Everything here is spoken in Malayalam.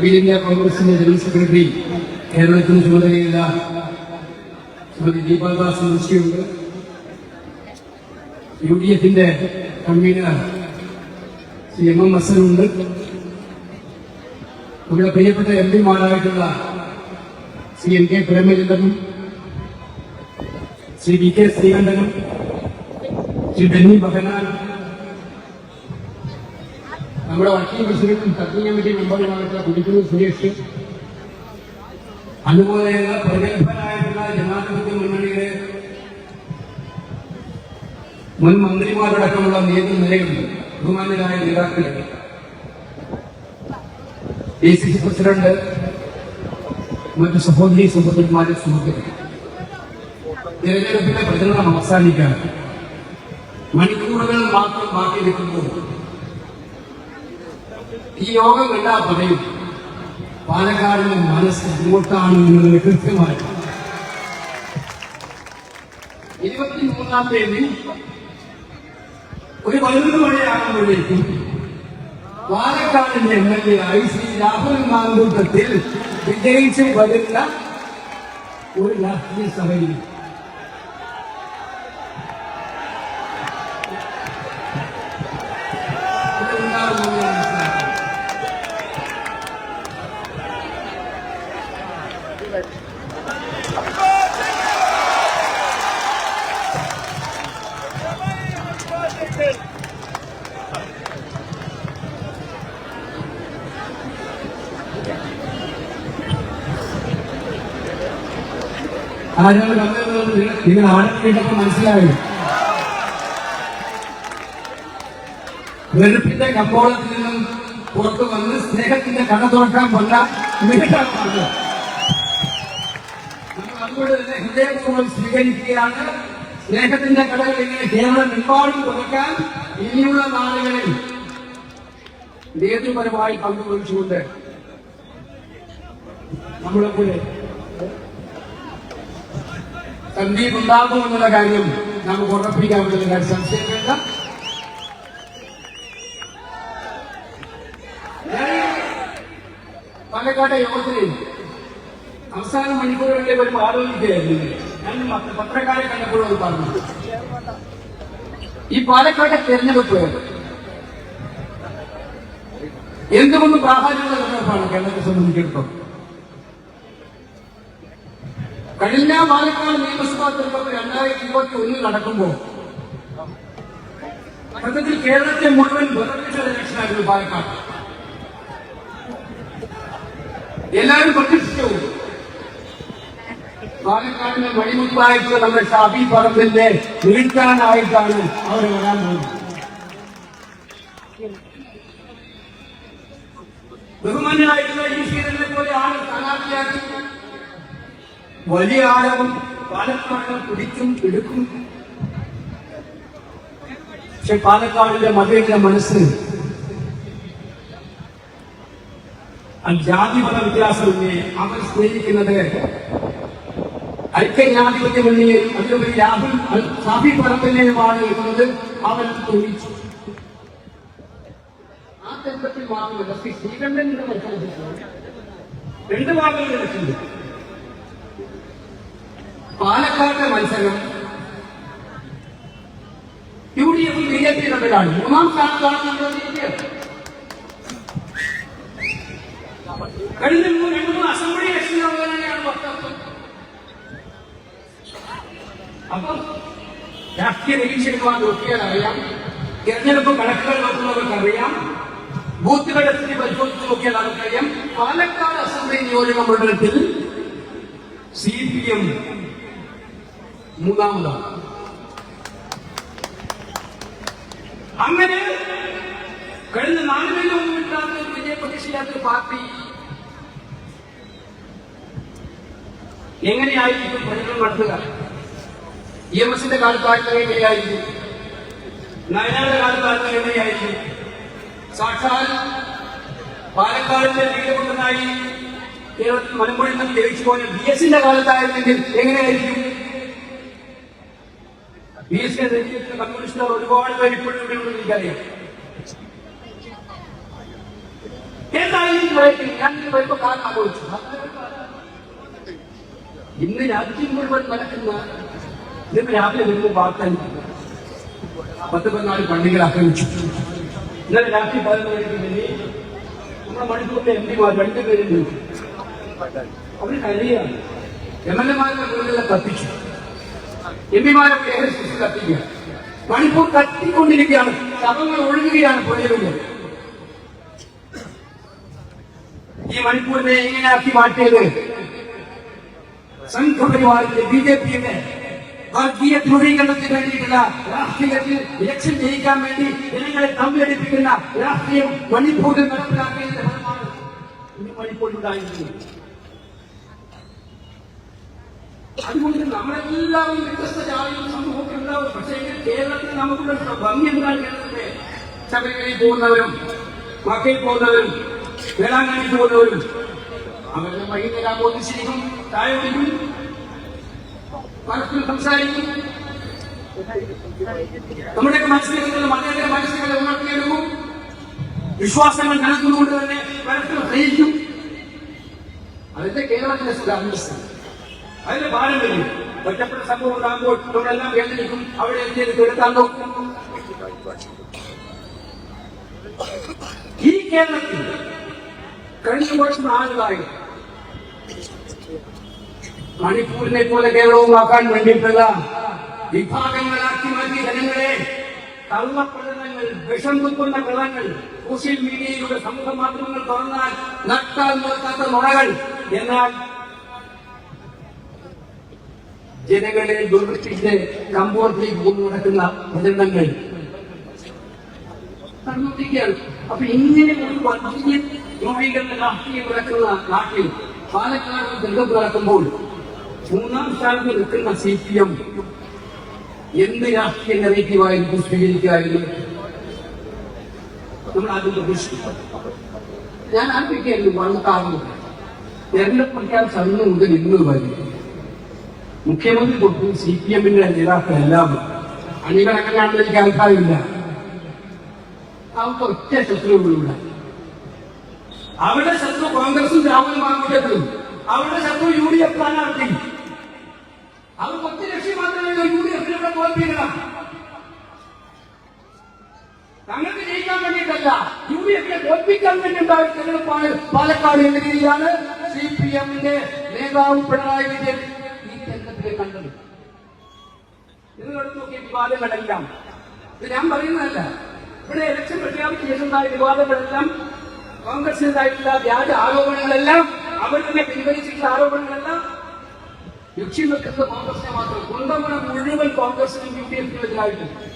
അഖില ഇന്ത്യ കോൺഗ്രസിന്റെ ജനറൽ സെക്രട്ടറി കേരളത്തിന് ചുമതലയുള്ള ശ്രീമതി ദീപാദാസ് മുൻഷിയുണ്ട്. യു ഡി എഫിന്റെ കൺവീനർ ശ്രീ എം എം ഹസനുണ്ട് നമ്മുടെ പ്രിയപ്പെട്ട എം പിമാരായിട്ടുള്ള ശ്രീ എൻ കെ പ്രേമചന്ദ്രനും ശ്രീ വി കെ ശ്രീകണ്ഠനും ശ്രീ ബെന്നി ബഹനാൻ നമ്മുടെ വർക്കിംഗ് പ്രസിഡന്റും തർക്കിംഗ് കമ്മിറ്റി മെമ്പറുമായിട്ടുള്ള കുടിക്കുന്നു സുരേഷ്. അതുപോലെയുള്ള പ്രഗത്ഭരായിട്ടുള്ള ജനാധിപത്യ മുന്നണിയുടെ മുൻ മന്ത്രിമാരടക്കമുള്ള നേതൃനിരയുണ്ട് ബഹുമാന്യരായ നേതാക്കളെ ഡി സി സി പ്രസിഡന്റ് മറ്റു സഹോദരി സുഹൃത്തുക്കന്മാരെ സുഹൃത്തുക്കൾ. തിരഞ്ഞെടുപ്പിന്റെ പ്രചരണം അവസാനിക്കാൻ മണിക്കൂറുകൾ മാത്രം ബാക്കി നിൽക്കുമ്പോൾ ഈ യോഗം കണ്ടാൽ പറയും പാലക്കാടിന്റെ മനസ്സ് എങ്ങോട്ടാണ് എന്നുള്ളത് കൃത്യമായി. ഇരുപത്തിമൂന്നാം തീയതി ഒരു പതിനൊന്ന് മണിയാകുമ്പോഴേക്കും പാലക്കാടിന്റെ എം എൽ എ ആയി ശ്രീ രാഹുൽ മാങ്കൂട്ടത്തിൽ വിജയിച്ച് വരുന്ന ഒരു രാഷ്ട്രീയ സഭയിൽ ആരാണ് വന്നത് നിങ്ങൾ ആടത്തിട്ടൊക്കെ മനസ്സിലായി? വെറുപ്പിന്റെ കമ്പോളത്തിൽ നിന്നും പുറത്തു വന്ന് സ്നേഹത്തിന്റെ കട തുറക്കാൻ വന്ന നമ്മൾ അതുകൊണ്ട് തന്നെ ഹൃദയപൂർവം സ്വീകരിക്കുകയാണ്. സ്നേഹത്തിന്റെ കടകൾ ഇങ്ങനെ കേരളം എമ്പാടും തുറക്കാൻ ഇനിയുള്ള നാളുകളിൽ നേതൃപരമായി പങ്കുവഹിച്ചുകൊണ്ട് നമ്മളെ പോലെ സന്ദീപ് ഉണ്ടാകുമെന്നുള്ള കാര്യം നമുക്ക് ഉറപ്പിക്കാൻ കാര്യം സംശയം വേണ്ട പാലക്കാട്ടെ യോഗത്തിൽ അവസാന മണിക്കൂറുകളിലെ ഒരു ആലോചിക്കുകയായിരുന്നു ഞാൻ പത്ര- പത്രക്കാരെ കണ്ടപ്പോഴും അത് പറഞ്ഞു. ഈ പാലക്കാട്ടെ തെരഞ്ഞെടുപ്പ് എന്തുകൊണ്ടും പ്രാധാന്യമുള്ള തെരഞ്ഞെടുപ്പാണ് കേരളത്തെ സംബന്ധിച്ചിടത്തോളം. കഴിഞ്ഞ പാലക്കാട് നിയമസഭാ തെരഞ്ഞെടുപ്പ് രണ്ടായിരത്തി ഇരുപത്തി ഒന്നിൽ നടക്കുമ്പോൾ സത്യത്തിൽ കേരളത്തെ മുഴുവൻ ബദലിച്ച ഇലക്ഷനായിരുന്നു പാലക്കാട്. എല്ലാവരും പ്രതീക്ഷിച്ചു പാലക്കാടിന് വഴിമുട്ടായിട്ട് നമ്മുടെ ഷാബി പറമ്പിന്റെ വീഴ്ത്താനായിട്ടാണ് അവർ വരാൻ പോകുന്നത്. വലിയ ആഴവും പാലക്കാട് പിടിക്കും എടുക്കും. പക്ഷെ പാലക്കാടിന്റെ മതയുടെ മനസ്സ് ജാതിമത വ്യത്യാസമില്ലേ? അവർ സ്നേഹിക്കുന്നത് ഐക്യജനാധിപത്യ അതിലുപരി രാഹുൽ സാഫി പറമ്പിനെയുമാണ് എന്നത് അവൻ തോന്നിച്ചു ആ തെരഞ്ഞെടുപ്പിൽ മാത്രമല്ല ശ്രീ ശ്രീകണ്ഠന്റെ മത്സരത്തിൽ രണ്ട് ഭാഗങ്ങളിൽ ലഭിച്ചിട്ടുണ്ട് പാലക്കാട്ടെ മത്സരം. യു ഡി എഫും ബി ജെ പി തമ്മിലാണ്. മൂന്നാം സ്ഥാനത്താണ് നമ്മുടെ ബി കഴിഞ്ഞ രണ്ട് മൂന്ന് അസംബ്ലി അപ്പം രാഷ്ട്രീയ നിരീക്ഷകന്മാർ നോക്കിയാൽ അറിയാം. തിരഞ്ഞെടുപ്പ് കണക്കുകൾ നോക്കുന്നവർക്ക് അറിയാം. ബൂത്തുകളുടെ സ്ഥിതി പരിശോധിച്ച് നോക്കിയാൽ നമുക്കറിയാം. പാലക്കാട് അസംബ്ലി നിയോജക മണ്ഡലത്തിൽ സി പി എം മൂന്നാമതാണ്. അങ്ങനെ കഴിഞ്ഞ നാലുപേരൊന്നും ഇല്ലാത്ത ഒരു വിജയ പ്രതീക്ഷയില്ലാത്ത ഒരു പാർട്ടി. എങ്ങനെയായിരിക്കും പ്രചരണം നടത്തുക? ഇ എം എസിന്റെ കാലത്തായിരുന്ന എങ്ങനെയായിരിക്കും? നയനാരുടെ കാലത്തായിരുന്ന എങ്ങനെയായിരിക്കും? സാക്ഷാൽ പാലക്കാടിന്റെ വീരമുണ്ടെന്നായി കേരളത്തിൽ മലമ്പുഴയിൽ നിന്ന് ജയിച്ചു പോയ ബി എസിന്റെ കാലത്തായിരുന്നെങ്കിൽ എങ്ങനെയായിരിക്കും? ബി എസ് കമ്മ്യൂണിസ്റ്റുകാർ ഒരുപാട് പേര് ഇപ്പോഴും ഇവിടെ ഉണ്ടെന്ന് എനിക്കറിയാം. എന്തായാലും ഞാൻ വരുമ്പോ കാരണം ആഘോഷിച്ചു ഇന്ന് രാജ്യം മുഴുവൻ നടക്കുന്ന ഇന്ന് രാവിലെ വരുമ്പോൾ വാർത്ത പത്ത് പതിനാല് പള്ളികൾ ആക്രമിച്ചു. ഇന്നലെ രാത്രി പതിനൊന്ന് മണിക്ക് വേണ്ടി നമ്മുടെ മണിപ്പൂരിലെ എം പിമാർ രണ്ടുപേരും അവർ കഴിയാണ് എം എൽ എമാരുടെ വീടുകളെ കത്തിച്ചു. എം പിമാരെ സൃഷ്ടി കത്തിക്കുക. മണിപ്പൂർ കത്തിക്കൊണ്ടിരിക്കുകയാണ്. ശവങ്ങൾ ഒഴുകുകയാണ് പുഴയിലൂടെ ഈ മണിപ്പൂരിനെ എങ്ങനെയാക്കി മാറ്റിയത് സംഘപരിവാറിന്റെ ബി ജെ പിയുടെ വർഗീയ ധ്രുവീകരണത്തിന് വേണ്ടിയിട്ടുള്ള രാഷ്ട്രീയത്തിൽ ഇലക്ഷൻ ജയിക്കാൻ വേണ്ടി ജനങ്ങളെ തമ്മിലടിപ്പിക്കുന്ന രാഷ്ട്രീയം മണിപ്പൂരിൽ നടപ്പിലാക്കിയതിന്റെ ഫലമാണ് ഇന്ന് മണിപ്പൂരിൽ ഉണ്ടായിരിക്കുന്നത്. അതുകൊണ്ട് നമ്മളെല്ലാവരും വ്യത്യസ്ത ജാതിയും സമൂഹത്തിൽ ഉണ്ടാവും. പക്ഷേ കേരളത്തിൽ നമുക്കുള്ള ഭംഗി എന്താണ് കേരളത്തിലെ ശബരിമലയിൽ പോകുന്നവരും മക്കയിൽ പോകുന്നവരും വേളാങ്കണ്ണി പോകുന്നവരും അവരുടെ വൈകുന്നേരം ശരിക്കും താഴെ പരസ്പരം സംസാരിക്കും. നമ്മുടെ മനസ്സിലുള്ള അദ്ദേഹത്തിന്റെ മനസ്സിലെ ഉണർത്തിയെടുക്കും. വിശ്വാസങ്ങൾ നൽകുന്നുകൊണ്ട് തന്നെ പരസ്പരം സ്നേഹിക്കും. അതിന്റെ കേരളത്തിന്റെ സുഖാന്വേഷണം അതിന്റെ പാരമ്പര്യം. ഒറ്റപ്പെട്ട സംഭവം ഉണ്ടാകുമ്പോൾ നമ്മളെല്ലാം വേദനിക്കും. അവിടെ എന്തെങ്കിലും എടുക്കാൻ നോക്കും ഈ കേരളത്തിൽ കഴിഞ്ഞ വർഷം നാളുകളായി മണിപ്പൂരിനെ പോലെ കേരളവുമാക്കാൻ വേണ്ടിയിട്ടുള്ള വിഭാഗങ്ങളാക്കി മാറ്റി ജനങ്ങളെ കള്ളപ്രചരണങ്ങൾ വിഷം കുത്തുന്ന കള്ളങ്ങൾ സോഷ്യൽ മീഡിയയിലൂടെ സമൂഹ മാധ്യമങ്ങൾ തുറന്നാൽ നട്ടാൽ നോക്കാത്ത നുണകൾ എന്നാൽ ജനങ്ങളെ ദുർവൃഷ്ടിച്ച് കമ്പോളത്തിലേക്ക് കൊണ്ടു നടക്കുന്ന പ്രചരണങ്ങൾ. നടന്നുകൊണ്ടിരിക്കുകയാണ് അപ്പൊ ഇങ്ങനെ ഒരു വർഗീയ രൂപീകരണ രാഷ്ട്രീയം നടക്കുന്ന നാട്ടിൽ പാലക്കാട് ദുർഗം നടക്കുമ്പോൾ മൂന്നാം സ്ഥാനത്ത് നിൽക്കുന്ന സി പി എം എന്ത് രാഷ്ട്രീയ നെഗറ്റീവായിരിക്കും സ്വീകരിക്കായിരുന്നു നമ്മൾ ആദ്യം പ്രതീക്ഷിക്കും. ഞാൻ ആഗ്രഹിക്കായിരുന്നു വന്ന കാരണം തെരഞ്ഞെടുപ്പ് പ്രഖ്യാപിച്ച അന്ന് മുതൽ ഇന്ന് വരെ. മുഖ്യമന്ത്രി തൊട്ട് സി പി എമ്മിന്റെ നേതാക്കളെല്ലാം അണികളെങ്ങനെയാണെന്ന് എനിക്ക് അഭിപ്രായമില്ല. അവർക്ക് ഒറ്റ ശത്രുവിലൂടെ അവരുടെ ശത്രു കോൺഗ്രസും രാഹുൽ മാങ്കുട്ടത്തിലും അവരുടെ ശത്രു യു ഡി എഫ് സ്ഥാനാർത്ഥി അവർക്ക് പത്ത് ലക്ഷ്യം മാത്രമേ യു ഡി എഫിലൂടെ തോൽപ്പിക്കണം തങ്ങൾക്ക് ജയിക്കാൻ വേണ്ടിയിട്ടല്ല യു ഡി എഫിനെ തോൽപ്പിക്കാൻ പാലക്കാട് എന്ന രീതിയിലാണ് സി പി എമ്മിന്റെ നേതാവ് പിണറായി വിജയൻ ഈ കണ്ടത്. നിങ്ങളെടുത്ത് നോക്കിയ വിവാദങ്ങളെല്ലാം. ഇത് ഞാൻ പറയുന്നതല്ല. ഇവിടെ ഇലക്ഷൻ പ്രഖ്യാപിച്ച ശേഷമുണ്ടായ വിവാദങ്ങളെല്ലാം കോൺഗ്രസിനെതിരായിട്ടുള്ള വ്യാജ ആരോപണങ്ങളെല്ലാം അവർ തന്നെ പിൻവലിച്ചിട്ടുള്ള ആരോപണങ്ങളെല്ലാം ലക്ഷ്യം വെക്കുന്നത് കോൺഗ്രസിനെ മാത്രം കുണ്ടമണ മുഴുവൻ കോൺഗ്രസിനും യു ഡി എഫിനും എതിരായിട്ടുണ്ട്